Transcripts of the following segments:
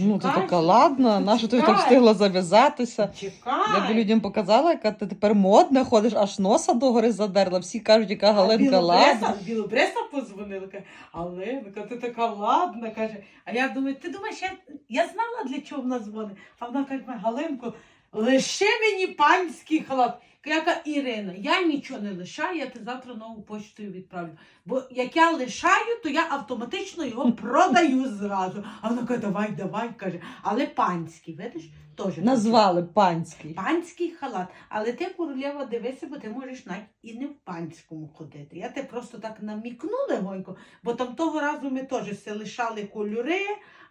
Ну, ти така ладна, на що ти так встигла зав'язатися? Чекай. Я б людям показала, яка ти тепер модна, ходиш, аж носа догори задерла. Всі кажуть, яка Галинка ладна. Білобреса позвонила, каже, Галинка, ти така ладна, каже. А я думаю, ти думаєш, я, я знала, для чого вона дзвонить. А вона каже, Галинко, лише мені панський халат. Я кажу, Ірина, я нічого не лишаю, я ти завтра нову почтою відправлю. Бо як я лишаю, то я автоматично його продаю зразу. А вона каже, давай, давай, каже, але панський, видиш, теж. Назвали панський. Панський халат. Але ти, королева, дивися, бо ти можеш навіть і не в панському ходити. Я тебе просто так намікну легонько, бо там того разу ми теж все лишали кольори.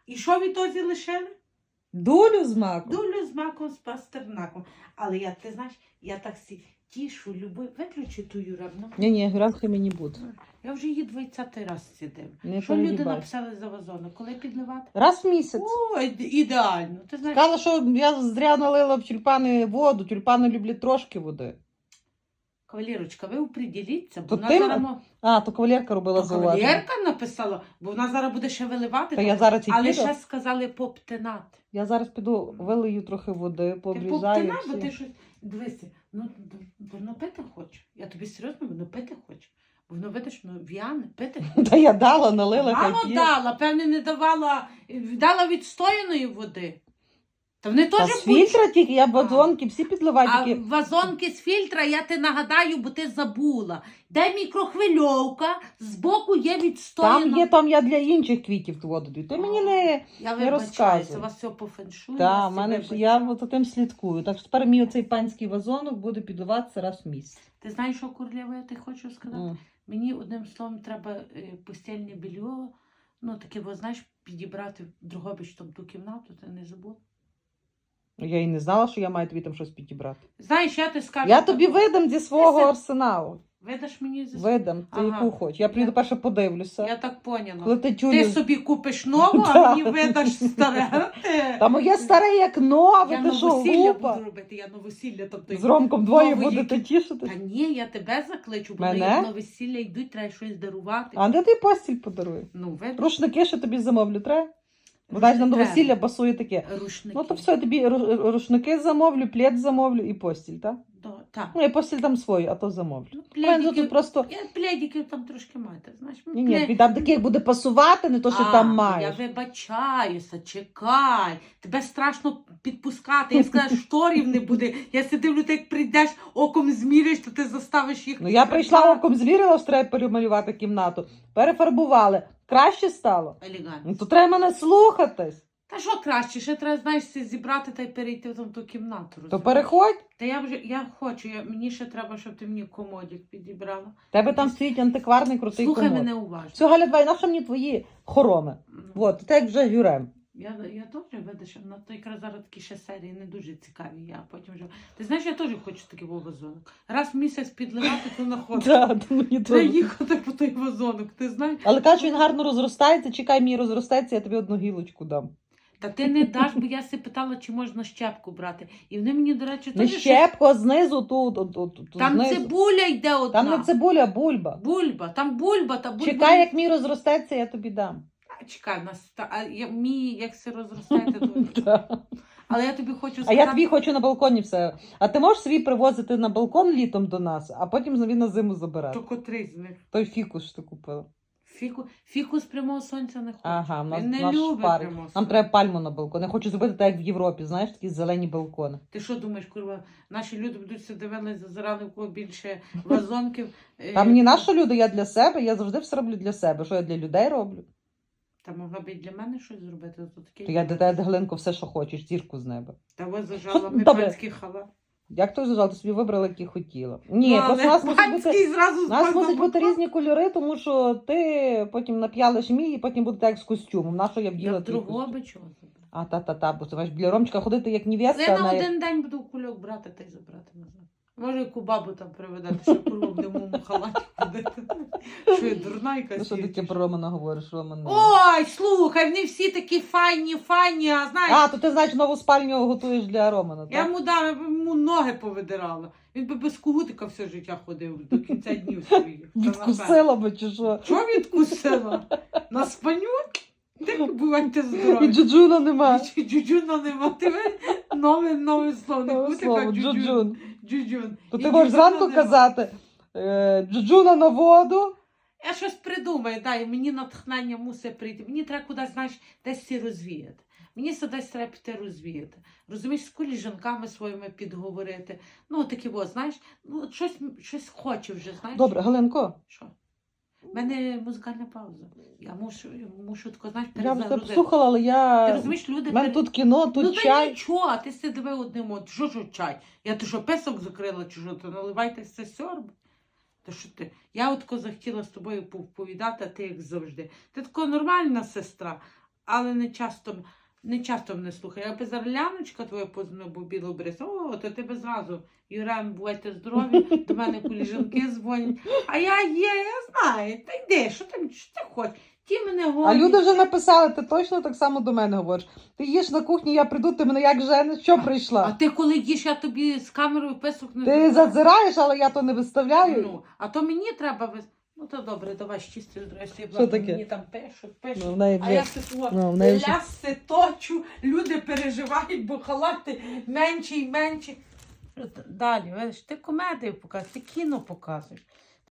І що відтоді лишили? Дулю з маком. Долю з маком, з пастернаком. Але я, ти знаєш, я так сі тішу, любив. Виключи ту юрабну. Ні, ні, гранки мені буде. Я вже її 20 раз сидив. Не Що люди бачу. написали за вазони? Коли підливати? Раз в місяць. О, ідеально. Ти знаєш, Сказала, що я зря налила в тюльпани воду. Тюльпани люблять трошки води. Кавалерочка, ви оприділіться, бо То вона ти зараз... мо- А, то кавалерка робила То зауваження. кавалерка написала, бо вона зараз буде ще виливати. Та я зараз і Але піду. ще сказали поптинати. Я зараз піду, вилию трохи води, Ти пообрізаю. бо всі. ти щось. Дивися, ну воно пити хоче. Я тобі серйозно, воно пити хоче. Бо воно видиш, ну в'яне, пити хоче. Та я дала, налила хай Мама п'є. дала, певне, не давала, дала відстояної води. Та вони Та теж з фільтра тільки, я А. вазонки, всі підливають. А Тільки... вазонки з фільтра, я ти нагадаю, бо ти забула. Де мікрохвильовка, збоку є відстояна. Там є, там я для інших квітів ту воду даю. Ти мені не... Я не вибачаюся, розказуй. вас все по феншую. Та, мене всі я за тим слідкую. Так що тепер мій оцей панський вазонок буде підливатися раз в місяць. Ти знаєш, що Курлєва, я ти хочу сказати? М. Мені одним словом треба е, постільне бельо, ну таке, бо знаєш, підібрати Другобич там ту кімнату, ти не забула. Я і не знала, що я маю тобі там щось підібрати. Знаєш, я ти скажу. Я тобі видам зі свого Ти- арсеналу. Видаш мені зі Видам, ти Ага. яку хочеш. Я приїду Я- перше подивлюся. Я так поняла. Коли ти Ти тюлю... собі купиш нову, а мені видаш старе. Та моє старе як нове, Я ти що, новосілля глупа? буду робити, я новосілля там той. З Ромком двоє нової будете тішити. Та ні, я тебе закличу, бо Мене? на як новосілля йдуть, треба щось дарувати. А де ти постіль подарую? Ну, видиш, Рушники ще тобі замовлю, треба? Бо навіть на новосілля басує таке. рушники. Ну то все, я тобі ру- рушники замовлю, плед замовлю і постіль, так? Да, так. Ну, я постіль там свою, а то замовлю. Ну, У мене пледики- тут просто. Я пледиків там трошки маю, ти знаєш. Ні, ні, плед- там таких буде пасувати, не то, що А, там Я вибачаюся, чекай. Тебе страшно підпускати. Я сказала, шторів не буде. Я си дивлю, ти як прийдеш, оком зміриш, то ти заставиш їх. Ну я прийшла оком звірила, що треба перемалювати кімнату. Перефарбували. Краще стало. Елегантно. Ну то треба мене слухатись. Та що краще, ще треба, знаєш, все зібрати та й перейти в там ту кімнату. То розумієш? переходь. Та я вже я хочу, я, мені ще треба, щоб ти мені комодік підібрала. Тебе там стоїть антикварний крутий Слухай комод. мене уважно. Все, Галя, давай, нащо мені твої хороми? Ну, От, ти як вже гюрем. Я, я теж видиш, на той якраз зараз такі ще серії не дуже цікаві. Я потім вже. Ти знаєш, я теж хочу такий вазонок. Раз в місяць підливати, то находить. Да, Треба їхати по той вазонок, ти знаєш? Але кажуть, він гарно розростається, чекай, мій розростеться, я тобі одну гілочку дам. Та ти не даш, бо я си питала, чи можна щепку брати. І вони мені, до речі, Не щепку, а знизу тут, Там знизу. цибуля йде одна. Там не цибуля, а бульба. Бульба, там бульба, та бульба. Чекай, як мій розростеться, я тобі дам. Чекай, нас та, а я, мій, як се розростаєте, то... Да. Але я тобі хочу А я твій хочу на балконі все. А ти можеш свій привозити на балкон літом до нас, а потім він на зиму забирати. То котрий з них? Той фікус, що ти купила. Фіку, фіку з прямого сонця не хочу. Ага, нас, не наш любить шпарить. прямого Нам треба пальму на балкон. Я хочу зробити так, як в Європі, знаєш, такі зелені балкони. Ти що думаєш, курва, наші люди будуть все дивилися, зазирали в кого більше вазонків. Там мені наші люди, я для себе, я завжди все роблю для себе. Що я для людей роблю? Та могла б і для мене щось зробити. То таке. То я тебе Галинко все, що хочеш, зірку з неба. Та ви зажала ми Добре. панський халат. Як той зажал, ти собі вибрала, який хотіла. Ні, Ну, просто нас мусить бути. зразу У нас з мусять бути різні кольори, тому що ти потім нап'ялиш мій, і потім буде так як з костюмом. На що я вділа твій костюм? другого чого. А та-та-та, бо ти маєш біля Ромчика ходити як невестка. Я на на- один день буду кульок брати та й забрати назад. Може, яку бабу там приведете, що курва в димовому халаті ходити. Що я дурна якась. Ну, що є, таке про Романа говориш, Роман? не- Ой, слухай, вони всі такі файні, файні, а знаєш, А, то ти, значить, нову спальню готуєш для Романа, я так? йому дав, я б йому ноги повидирала. Він би без кугутика все життя ходив до кінця днів своїх. Та напевно. Відкусила би чи що? Що відкусила? На спаню? Так бувайте І здорові. джуджуна нема. Джу- Джуджуна нема. Ти ви- нове, нове слово. Не Нове буде слово, джуджун. джуджун. Джуджун. То І ти можеш джуджуна зранку нема. казати е, джуджуна на воду. Я щось придумаю, дай, мені натхнення мусить прийти. Мені треба кудись, знаєш, десь всі розвіяти. Мені це десь треба піти розвіяти. Розумієш, з коліжанками своїми підговорити. Ну, такі, от, знаєш, ну, от щось, щось хочу вже, знаєш. Добре, Галинко, Що? У мене музикальна пауза. Я мушу, мушу тако, знаєш, я б перезагрузити. послухала, але Ти я. розумієш, люди У мене пере- тут кіно, тут ну, чай. нічого, а ти сидиви одним, от що ж чай? Я ти що, песок закрила, чи що, то наливайте все сьорб. То що ти? Я от ко захотіла з тобою повідати, а ти як завжди. Ти така нормальна сестра, але не часто, не часто мене слухає. Я без Орляночка твоя познав, бо білу брис. О, то тебе зразу. Юрем, бувайте здорові, до мене коліжанки дзвонять. А я є, я знаю. Та йди, що ти, що ти хочеш? Ті мене А люди вже написали, ти точно так само до мене говориш. Ти їш на кухні, я прийду, ти мене як жениш, що А прийшла? ти коли їш, я тобі з камерою песок не Ти зроблю. задзираєш, але я то не виставляю. Ну, а то мені треба вис... Ну то добре, давай щисти здоров'я. Що таке? Мені там пишуть, пишуть. Ну, в неї А вже- я ситуацію, ну, в неї вже- ляси точу, люди переживають, бо халати менші і менші. Далі, видиш, ти комедію показуєш, ти кіно показуєш.